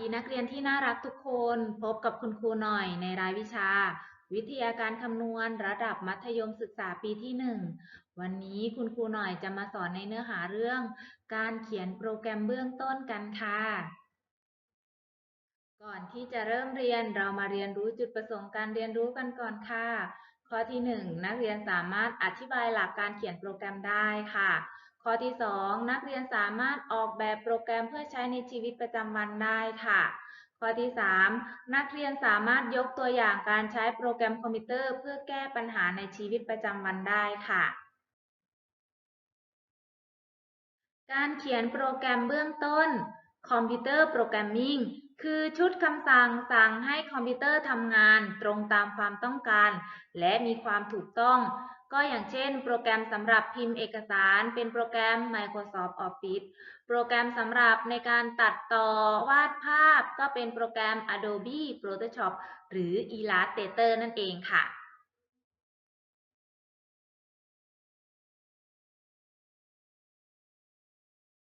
ดีนักเรียนที่น่ารักทุกคนพบกับคุณครูหน่อยในรายวิชา วิทยาการคำนวณระดับมัธยมศึกษาปีที่ 1 วันนี้คุณครูหน่อยจะมาสอนในเนื้อหาเรื่อง การเขียนโปรแกรมเบื้องต้นกันค่ะ ก่อนที่จะเริ่มเรียนเรามาเรียนรู้จุดประสงค์การเรียนรู้กันก่อนค่ะ ข้อที่ 1 นักเรียนสามารถอธิบายหลักการเขียนโปรแกรมได้ค่ะ ข้อที่ 2 นักเรียนสามารถออกแบบโปรแกรมเพื่อใช้ในชีวิตประจำวันได้ค่ะ ข้อที่ 3 นักเรียนสามารถยกตัวอย่างการใช้โปรแกรมคอมพิวเตอร์เพื่อแก้ปัญหาในชีวิตประจำวันได้ค่ะ การเขียนโปรแกรมเบื้องต้นคอมพิวเตอร์โปรแกรมมิ่งคือชุดคำสั่งสั่งให้คอมพิวเตอร์ทำงานตรงตามความต้องการ และมีความถูกต้อง ก็อย่างเช่น โปรแกรมสำหรับพิมพ์เอกสารเป็นโปรแกรม Microsoft Office โปรแกรมสำหรับในการตัดต่อวาดภาพก็เป็นโปรแกรม Adobe Photoshop หรือ Illustrator นั่นเองค่ะ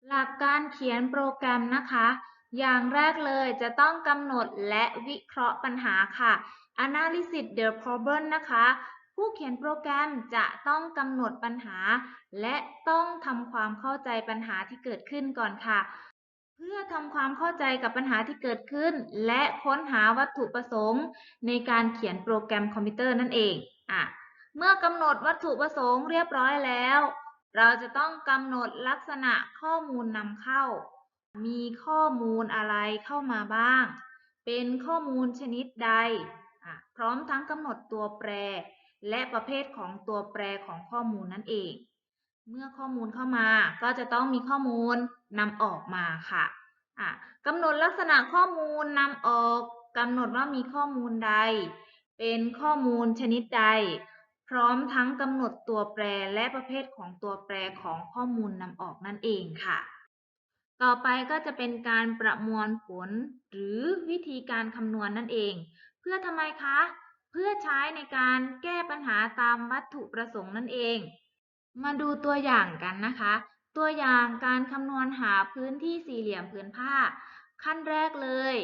หลักการเขียนโปรแกรมนะคะ อย่างแรกเลยจะต้องกำหนดและวิเคราะห์ปัญหาค่ะ analysis the problem นะคะ ผู้เขียนโปรแกรมจะต้องกำหนดปัญหา และต้องทำความเข้าใจปัญหาที่เกิดขึ้นก่อนค่ะ เพื่อทำความเข้าใจกับปัญหาที่เกิดขึ้น และค้นหาวัตถุประสงค์ ในการเขียนโปรแกรมคอมพิวเตอร์นั่นเองอะเมื่อกำหนดวัตถุประสงค์เรียบร้อยแล้ว เราจะต้องกำหนดลักษณะข้อมูลนำเข้า มีข้อมูลอะไรเข้ามาบ้าง เป็นข้อมูลชนิดใด พร้อมทั้งกำหนดตัวแปร และประเภทของตัวแปรของข้อมูลนั่นเอง เมื่อข้อมูลเข้ามาก็จะต้องมีข้อมูลนำออกมาค่ะกำหนดลักษณะข้อมูลนำออกกำหนดว่ามีข้อมูลใด เป็นข้อมูลชนิดใด พร้อมทั้งกำหนดตัวแปรและประเภทของตัวแปรของข้อมูลนำออกนั่นเองค่ะ ต่อไปก็จะเป็นการประมวลผล หรือวิธีการคำนวณนนั่นเอง เพื่อทำไมคะเพื่อใช้ในการแก้ปัญหาตามวัตถุประสงค์นั่นเอง มาดูตัวอย่างกันนะคะ ตัวอย่างการคำนวณหาพื้นที่สี่เหลี่ยมผืนผ้า ขั้นแรกเลย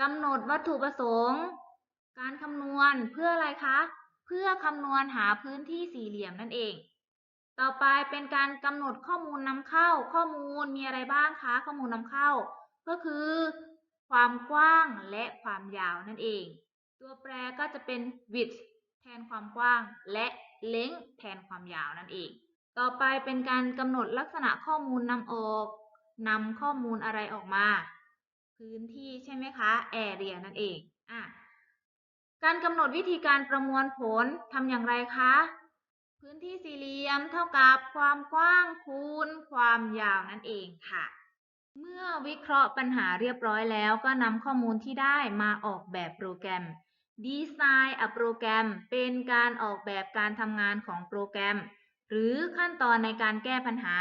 กำหนดวัตถุประสงค์ การคำนวณเพื่ออะไรคะ เพื่อคำนวณหาพื้นที่สี่เหลี่ยมนั่นเอง ต่อไปเป็นการกำหนดข้อมูลนำเข้า ข้อมูลมีอะไรบ้างคะ ข้อมูลนำเข้า ก็คือ ความกว้างและความยาวนั่นเอง ตัวแปรก็จะเป็น width แทนความกว้าง และ length แทนความยาวนั่นเอง ต่อไปเป็นการกำหนดลักษณะข้อมูลนำออกนำข้อมูลอะไรออกมา พื้นที่ใช่ไหมคะ area นั่นเองอะการกำหนดวิธีการประมวลผลทำอย่างไรคะ พื้นที่สี่เหลี่ยมเท่ากับความกว้างคูณความยาวนั่นเองค่ะ เมื่อวิเคราะห์ปัญหาเรียบร้อยแล้วก็นำข้อมูลที่ได้มาออกแบบโปรแกรม Design a program เป็นการออกแบบการทำงานของโปรแกรม หรือขั้นตอนในการแก้ปัญหา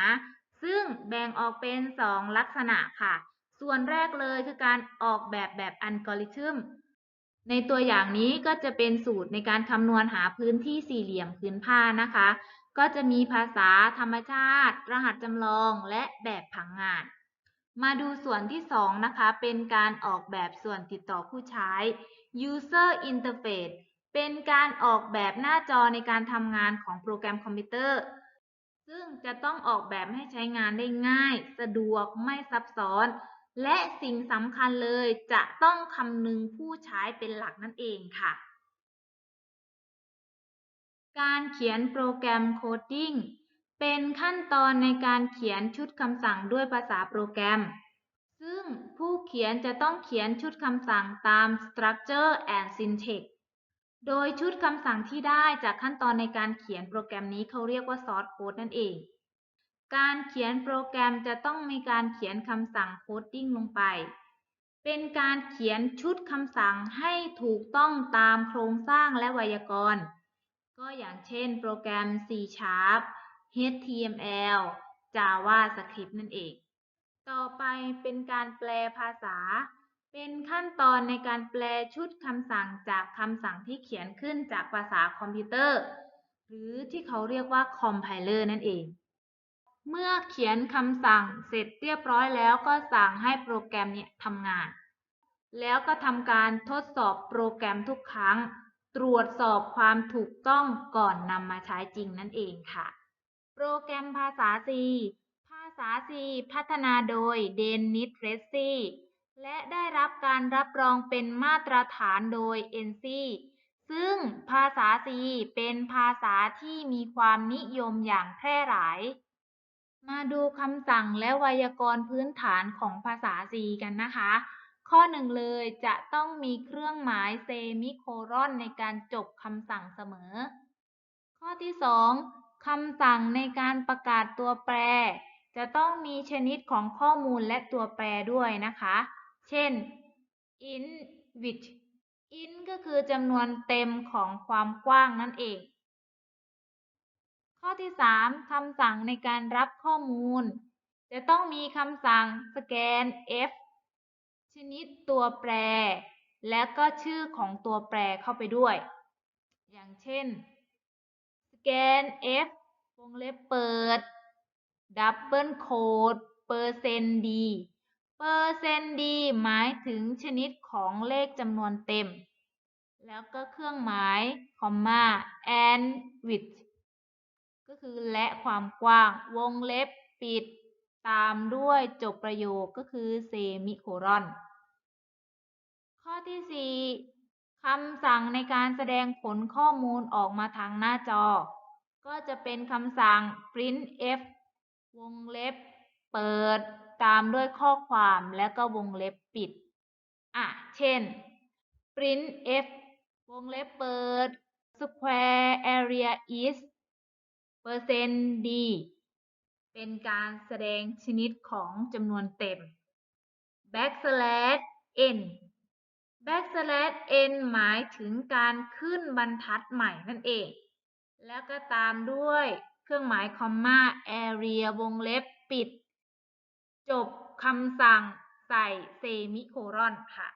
ซึ่งแบ่งออกเป็น 2 ลักษณะค่ะ ส่วนแรกเลยคือการออกแบบแบบอัลกอริทึมในตัวอย่างนี้ก็จะเป็นสูตรในการคำนวณหาพื้นที่สี่เหลี่ยมพื้นผ้านะคะ ก็จะมีภาษาธรรมชาติ รหัสจำลองและแบบผังงาน มาดูส่วนที่ 2 นะคะ เป็นการออกแบบส่วนติดต่อผู้ใช้ user interface เป็นการออกแบบหน้าจอในการทำงานของโปรแกรมคอมพิวเตอร์ ซึ่งจะต้องออกแบบให้ใช้งานได้ง่าย สะดวกไม่ซับซ้อน และสิ่งสำคัญเลยจะต้องคำนึงผู้ใช้เป็นหลักนั่นเองค่ะ การเขียนโปรแกรมโคดดิ้งเป็นขั้นตอนในการเขียนชุดคำสั่งด้วยภาษาโปรแกรม ซึ่งผู้เขียนจะต้องเขียนชุดคำสั่งตาม structure and syntax โดยชุดคำสั่งที่ได้จากขั้นตอนในการเขียนโปรแกรมนี้เขาเรียกว่า source code นั่นเอง การเขียนโปรแกรมจะต้องมีการเขียนคำสั่งโคดดิ้งลงไป เป็นการเขียนชุดคำสั่งให้ถูกต้องตามโครงสร้างและไวยากรณ์ ก็อย่างเช่นโปรแกรม C Sharp HTML JavaScript นั่นเอง ต่อไปเป็นการแปลภาษา เป็นขั้นตอนในการแปลชุดคำสั่งจากคำสั่งที่เขียนขึ้นจากภาษาคอมพิวเตอร์ หรือที่เขาเรียกว่าคอมไพเลอร์นั่นเอง เมื่อเขียนคำสั่งเสร็จเรียบร้อยแล้วก็สั่งให้โปรแกรมเนี่ยทำงาน แล้วก็ทำการทดสอบโปรแกรมทุกครั้ง ตรวจสอบความถูกต้องก่อนนำมาใช้จริงนั่นเองค่ะ โปรแกรมภาษา C าษา C พัฒนาโดยเดนนิสเรสซี่และได้รับการรับรองเป็นมาตรฐานโดย NC ซึ่งภาษา C เป็นภาษาที่มีความนิยมอย่างแพร่หลาย มาดูคำสั่งและไวยากรณ์พื้นฐานของภาษา C กันนะคะ ข้อหนึ่งเลยจะต้องมีเครื่องหมายเซมิโคลอนในการจบคำสั่งเสมอ ข้อที่สองคำสั่งในการประกาศตัวแปร จะต้องมีชนิดของข้อมูลและตัวแปรด้วยนะคะ เช่น in with in ก็คือจำนวนเต็มของความกว้างนั่นเอง ข้อที่ 3คำสั่งในการรับข้อมูล จะต้องมีคำสั่ง scan f ชนิดตัวแปร และก็ชื่อของตัวแปรเข้าไปด้วย อย่างเช่น scan f วงเล็บเปิด double quote เปอร์เซนต์ดีเปอร์เซนต์ดีหมายถึงชนิดของเลขจำนวนเต็ม แล้วก็เครื่องหมายคอมมา and width ก็คือและความกว้าง วงเล็บปิด ตามด้วยจบประโยคก็คือเซมิโคลอน ข้อที่ 4คำสั่งในการแสดงผลข้อมูลออกมาทางหน้าจอ ก็จะเป็นคำสั่ง printf วงเล็บเปิดตามด้วยข้อความแล้วก็วงเล็บปิด อะ เช่น printf วงเล็บเปิด square area is เปอร์เซ็นต์ดีเป็นการแสดงชนิดของจำนวนเต็ม backslash n backslash n หมายถึงการขึ้นบรรทัดใหม่นั่นเอง แล้วก็ตามด้วย เครื่องหมายคอมมา area วงเล็บปิด จบคำสั่งใส่เซมิโคลอนค่ะ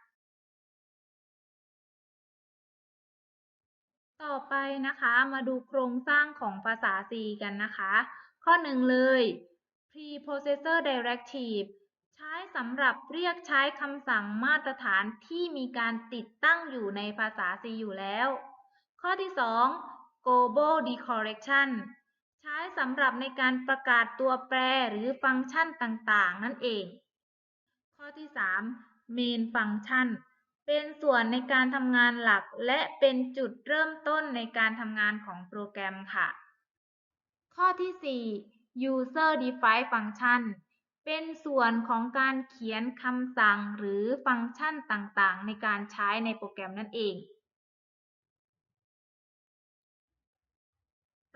ต่อไปนะคะมาดูโครงสร้างของภาษา C กันนะคะ ข้อหนึ่งเลย preprocessor directive ใช้สำหรับเรียกใช้คำสั่งมาตรฐานที่มีการติดตั้งอยู่ในภาษา C อยู่แล้ว ข้อที่ 2 global decoration ใช้สำหรับในการประกาศตัวแปรหรือฟังก์ชันต่างๆ นั่นเอง ข้อที่ 3 main function เป็นส่วนในการทำงานหลักและเป็นจุดเริ่มต้นในการทำงานของโปรแกรมค่ะ ข้อที่ 4 user defined function เป็นส่วนของการเขียนคำสั่งหรือฟังก์ชันต่างๆ ในการใช้ในโปรแกรมนั่นเอง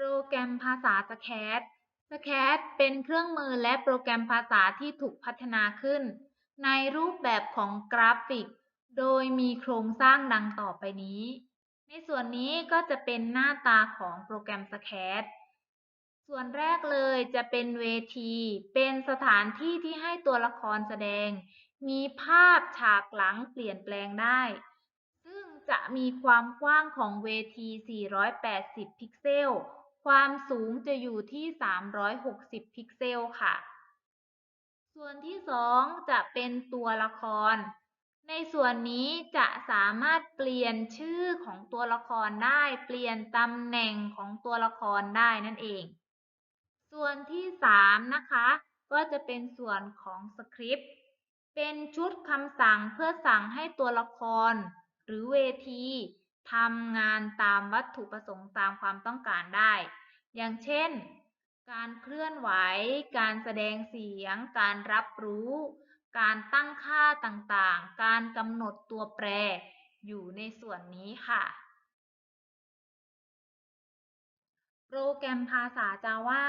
โปรแกรมภาษา SCAD SCAD เป็นเครื่องมือและโปรแกรมภาษาที่ถูกพัฒนาขึ้น ในรูปแบบของกราฟิก โดยมีโครงสร้างดังต่อไปนี้ ในส่วนนี้ก็จะเป็นหน้าตาของโปรแกรม SCAD ส่วนแรกเลยจะเป็นเวที เป็นสถานที่ที่ให้ตัวละครแสดง มีภาพฉากหลังเปลี่ยนแปลงได้ ซึ่งจะมีความกว้างของเวที 480 พิกเซล ความสูงจะอยู่ที่ 360 พิกเซลค่ะ ส่วนที่ 2 จะเป็นตัวละคร ในส่วนนี้จะสามารถเปลี่ยนชื่อของตัวละครได้ เปลี่ยนตำแหน่งของตัวละครได้นั่นเอง ส่วนที่ 3 นะคะ ก็จะเป็นส่วนของสคริปต์ เป็นชุดคำสั่งเพื่อสั่งให้ตัวละคร หรือเวที ทำงานตามวัตถุประสงค์ตามความต้องการได้ อย่างเช่น การเคลื่อนไหว การแสดงเสียง การรับรู้ การตั้งค่าต่างๆ การกำหนดตัวแปรอยู่ในส่วนนี้ค่ะ โปรแกรมภาษา Java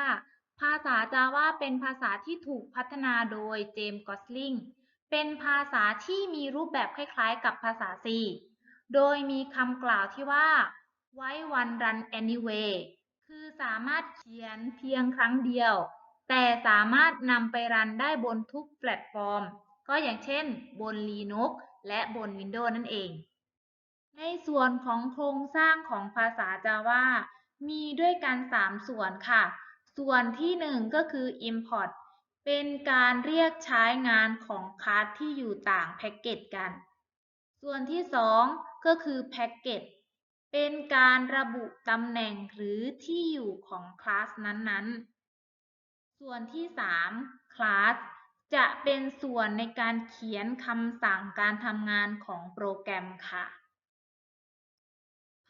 ภาษา Java เป็นภาษาที่ถูกพัฒนาโดยเจมส์กอสลิง เป็นภาษาที่มีรูปแบบคล้ายๆ กับภาษา C โดยมีคำกล่าวที่ว่า Write one run anyway คือสามารถเขียนเพียงครั้งเดียว แต่สามารถนำไปรันได้บนทุกแพลตฟอร์ม ก็อย่างเช่นบน Linux และบน Windows นั่นเอง ในส่วนของโครงสร้างของภาษา Java มีด้วยกัน 3 ส่วนค่ะ ส่วนที่หนึ่งก็คือ import เป็นการเรียกใช้งานของคลาสที่อยู่ต่างแพ็กเกจกัน ส่วนที่ ก็คือ package เป็นการระบุตำแหน่งหรือที่อยู่ของคลาสนั้นๆ ส่วนที่3 class จะเป็นส่วนในการเขียนคำสั่งการทำงานของโปรแกรมค่ะ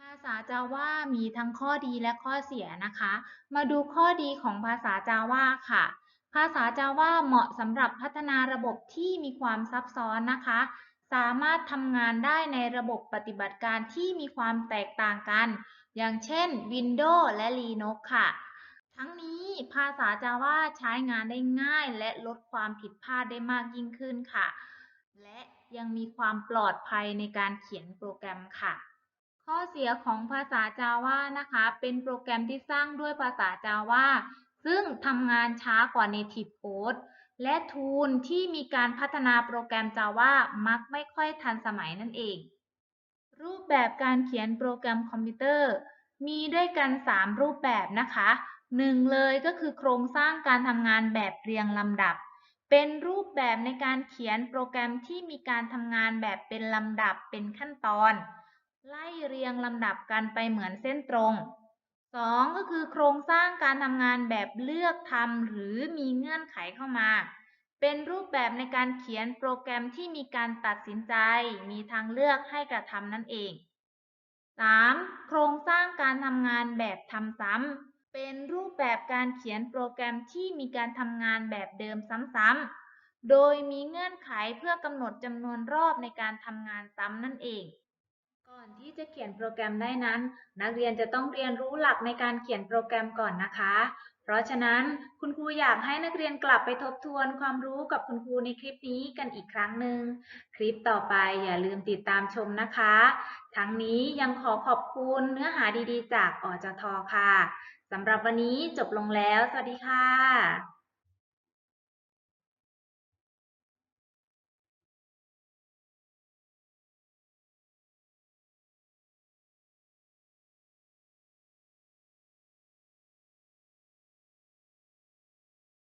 ภาษา Java มีทั้งข้อดีและข้อเสียนะคะ มาดูข้อดีของภาษา Java ค่ะ ภาษา Java เหมาะสำหรับพัฒนาระบบที่มีความซับซ้อนนะคะ สามารถทำงานได้ในระบบปฏิบัติการที่มีความแตกต่างกัน อย่างเช่น Windows และ Linux ค่ะ ทั้งนี้ภาษา Java ใช้งานได้ง่ายและลดความผิดพลาดได้มากยิ่งขึ้นค่ะ และยังมีความปลอดภัยในการเขียนโปรแกรมค่ะ ข้อเสียของภาษา Java นะคะ เป็นโปรแกรมที่สร้างด้วยภาษา Java ซึ่งทำงานช้ากว่า Native Code และทูลที่มีการพัฒนาโปรแกรม Java มักไม่ค่อยทันสมัยนั่นเอง รูปแบบการเขียนโปรแกรมคอมพิวเตอร์ มีด้วยกัน 3 รูปแบบนะคะหนึ่งเลยก็คือโครงสร้างการทำงานแบบเรียงลำดับ เป็นรูปแบบในการเขียนโปรแกรมที่มีการทำงานแบบเป็นลำดับเป็นขั้นตอน ไล่เรียงลำดับกันไปเหมือนเส้นตรง 2. ก็คือโครงสร้างการทำงานแบบเลือกทำหรือมีเงื่อนไขเข้ามา เป็นรูปแบบในการเขียนโปรแกรมที่มีการตัดสินใจ มีทางเลือกให้กระทำนั่นเอง 3. โครงสร้างการทำงานแบบทำซ้ำเป็นรูปแบบการเขียนโปรแกรมที่มีการทำงานแบบเดิมซ้ำๆโดยมีเงื่อนไขเพื่อกำหนดจำนวนรอบในการทำงานซ้ำนั่นเอง อนที่จะเขียนโปรแกรมได้นั้น นักเรียนจะต้องเรียนรู้หลักในการเขียนโปรแกรมก่อนนะคะ เพราะฉะนั้นคุณครูอยากให้นักเรียนกลับไปทบทวนความรู้กับคุณครูในคลิปนี้กันอีกครั้งหนึ่งคลิปต่อไปอย่าลืมติดตามชมนะคะ ทั้งนี้ยังขอขอบคุณเนื้อหาดีๆ จากอจทค่ะสำหรับวันนี้จบลงแล้ว สวัสดีค่ะ